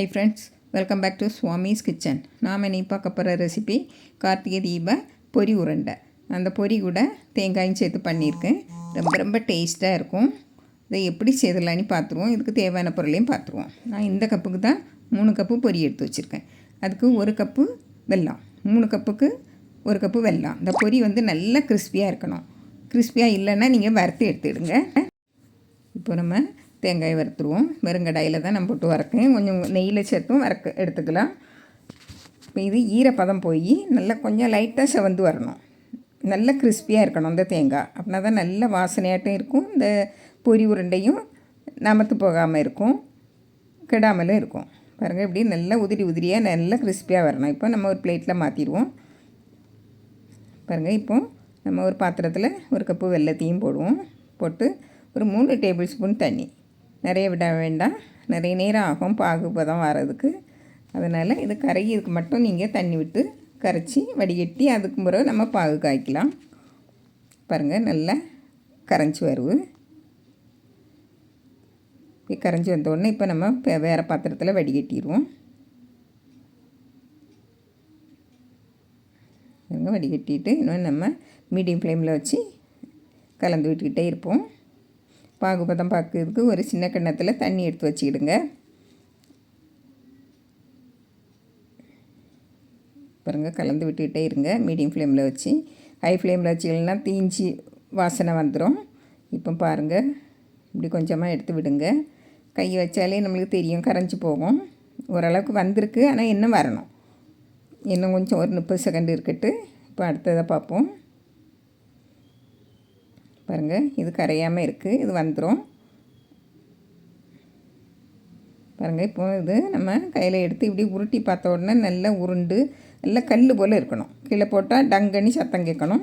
Hi friends welcome back to Swami's kitchen நாம் இன்னைக்கு பார்க்க போகிற ரெசிபி கார்த்திகை தீப பொரி உருண்டை. அந்த பொரி கூட தேங்காயும் சேர்த்து பண்ணியிருக்கேன். ரொம்ப ரொம்ப டேஸ்ட்டாக இருக்கும். இதை எப்படி செய்தலான்னு பார்த்துருவோம். இதுக்கு தேவையான பொருளையும் பார்த்துருவோம். நான் இந்த கப்புக்கு தான் மூணு கப்பு பொரி எடுத்து வச்சுருக்கேன். அதுக்கு ஒரு கப்பு வெல்லம். மூணு கப்புக்கு ஒரு கப்பு வெல்லம். இந்த பொரி வந்து நல்லா கிறிஸ்பியாக இருக்கணும். கிறிஸ்பியாக இல்லைன்னா நீங்கள் வறுத்து எடுத்துடுங்க. இப்போ நம்ம தேங்காய் வறுத்துருவோம். வெறுங்கடாயில் தான் நம்ம போட்டு வறக்கேன் கொஞ்சம் நெய்யில் சேர்த்தும் வறக்க எடுத்துக்கலாம். இப்போ இது ஈரப்பதம் போய் நல்லா கொஞ்சம் லைட்டாக செவந்து வரணும். நல்ல கிறிஸ்பியாக இருக்கணும் இந்த தேங்காய். அப்படின்னா தான் நல்ல வாசனையாட்டும் இருக்கும். இந்த பொரி உருண்டையும் நமத்து போகாமல் இருக்கும். கெடாமலும் இருக்கும். பாருங்கள் இப்படி நல்லா உதிரி உதிரியாக நல்லா கிறிஸ்பியாக வரணும். இப்போ நம்ம ஒரு பிளேட்டில் மாற்றிடுவோம் பாருங்கள் இப்போ நம்ம ஒரு பாத்திரத்தில் ஒரு கப்பு வெள்ளத்தையும் போடுவோம். போட்டு ஒரு மூணு டேபிள் ஸ்பூன் தண்ணி. நிறைய விட வேண்டாம். நிறைய நேரம் ஆகும் பாகுபதம் வர்றதுக்கு. அதனால் இது கரையிறதுக்கு மட்டும் நீங்கள் தண்ணி விட்டு கரைச்சி வடிகட்டி அதுக்கு பிறகு நம்ம பாகு காய்க்கலாம். பாருங்கள் நல்லா கரைஞ்சி வருவு கரைஞ்சி வந்தோடனே இப்போ நம்ம வேறு பாத்திரத்தில் வடிகட்டிடுவோம் வடிகட்டிட்டு இன்னும் நம்ம மீடியம் ஃப்ளேமில் வச்சு கலந்து விட்டுக்கிட்டே இருப்போம். பாகுபதம் பார்க்குறதுக்கு ஒரு சின்ன கிண்ணத்தில் தண்ணி எடுத்து வச்சுக்கிடுங்க. பாருங்கள் கலந்து விட்டுக்கிட்டே இருங்க. மீடியம் ஃப்ளேமில் வச்சு. ஹை ஃப்ளேமில் வச்சிங்கன்னா தீஞ்சி வாசனை வந்துடும் இப்போ பாருங்கள் இப்படி கொஞ்சமாக எடுத்து விடுங்க. கை வச்சாலே நம்மளுக்கு தெரியும் கரைஞ்சி போகும். ஓரளவுக்கு வந்திருக்கு ஆனால் இன்னும் வரணும். இன்னும் கொஞ்சம் ஒரு முப்பது செகண்ட் இருக்கட்டு இப்போ அடுத்ததை பார்ப்போம். பாருங்கள் இது கரையாமல் இருக்குது இது வந்துடும் பாருங்கள் இப்போ இது நம்ம கையில் எடுத்து இப்படி உருட்டி பார்த்த உடனே நல்லா உருண்டு நல்லா கல் போல் இருக்கணும். கீழே போட்டால் டங்கனி சத்தம் கேட்கணும்.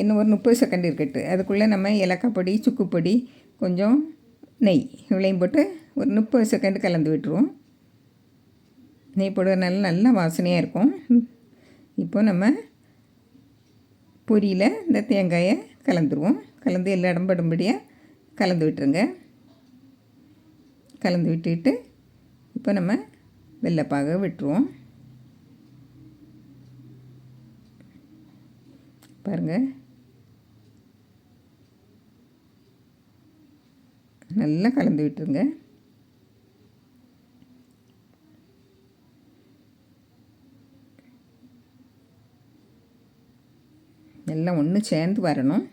இன்னும் ஒரு முப்பது செகண்ட் இருக்கட்டு. அதுக்குள்ளே நம்ம ஏலக்காய் பொடி சுக்கு பொடி கொஞ்சம் நெய் இவ்வளையும் போட்டு ஒரு முப்பது செகண்டு கலந்து விட்டுருவோம். நெய் போடுறதுனால நல்லா வாசனையாக இருக்கும். இப்போ நம்ம பொரியில் இந்த தேங்காயை கலந்துருவோம். கலந்து எல்லா இடம் படும்படியாக கலந்து விட்டுருங்க. கலந்து விட்டுட்டு இப்போ நம்ம வெள்ளைப்பாக விட்டுருவோம். பாருங்கள் நல்லா கலந்து விட்டுருங்க. எல்லாம் ஒன்று சேர்ந்து வரணும்.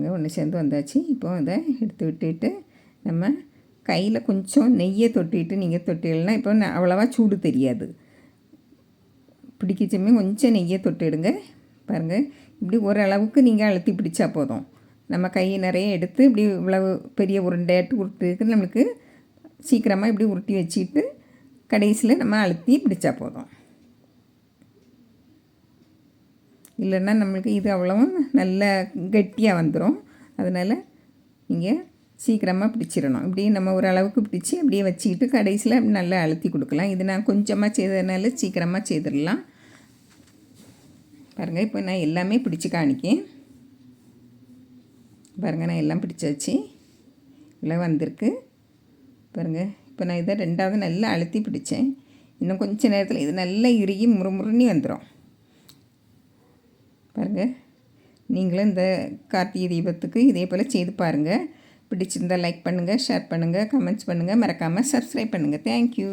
பாருங்கள் ஒன்று சேர்ந்து வந்தாச்சு. இப்போ அதை எடுத்து விட்டுட்டு நம்ம கையில் கொஞ்சம் நெய்யை தொட்டிட்டு நீங்கள் தொட்டிடலாம். இப்போ அவ்வளோவா சூடு தெரியாது. பிடிக்கச்சுமே கொஞ்சம் நெய்யை தொட்டிடுங்க. பாருங்கள் இப்படி ஓரளவுக்கு நீங்கள் அழுத்தி பிடிச்சா போதும். நம்ம கையை நிறைய எடுத்து இப்படி இவ்வளவு பெரிய உருண்டையாட்டு உருட்டுக்கு நம்மளுக்கு சீக்கிரமாக இப்படி உருட்டி வச்சுட்டு கடைசியில் நம்ம அழுத்தி பிடிச்சா போதும். இல்லைன்னா நம்மளுக்கு இது அவ்வளவும் நல்ல கெட்டியாக வந்துடும் அதனால் நீங்கள் சீக்கிரமாக பிடிச்சிடணும். இப்படி நம்ம ஓரளவுக்கு பிடிச்சி அப்படியே வச்சுக்கிட்டு கடைசியில் நல்லா அழுத்தி கொடுக்கலாம். இது நான் கொஞ்சமாக செய்ததுனால சீக்கிரமாக செய்திடலாம். பாருங்கள் இப்போ நான் எல்லாமே பிடிச்சி காணிக்கேன். பாருங்கள் நான் எல்லாம் பிடிச்சாச்சு. இவ்வளோ வந்திருக்கு. பாருங்கள் இப்போ நான் இதை ரெண்டாவது நல்லா அழுத்தி பிடிச்சேன். இன்னும் கொஞ்சம் நேரத்தில் இது நல்லா இறுகி முறுமுறுனி வந்துடும் பாருங்கள் நீங்களும் இந்த கார்த்திகை தீபத்துக்கு இதே போல் செய்து பாருங்கள் பிடிச்சிருந்தால் லைக் பண்ணுங்கள் ஷேர் பண்ணுங்கள் கமெண்ட்ஸ் பண்ணுங்கள் மறக்காமல் சப்ஸ்கிரைப் பண்ணுங்கள் தேங்க்யூ